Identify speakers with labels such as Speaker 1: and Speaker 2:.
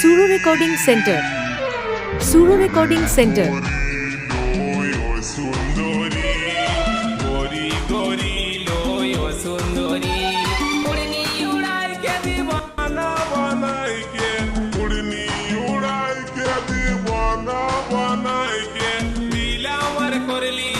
Speaker 1: Suru recording centre Suru recording centre
Speaker 2: করলি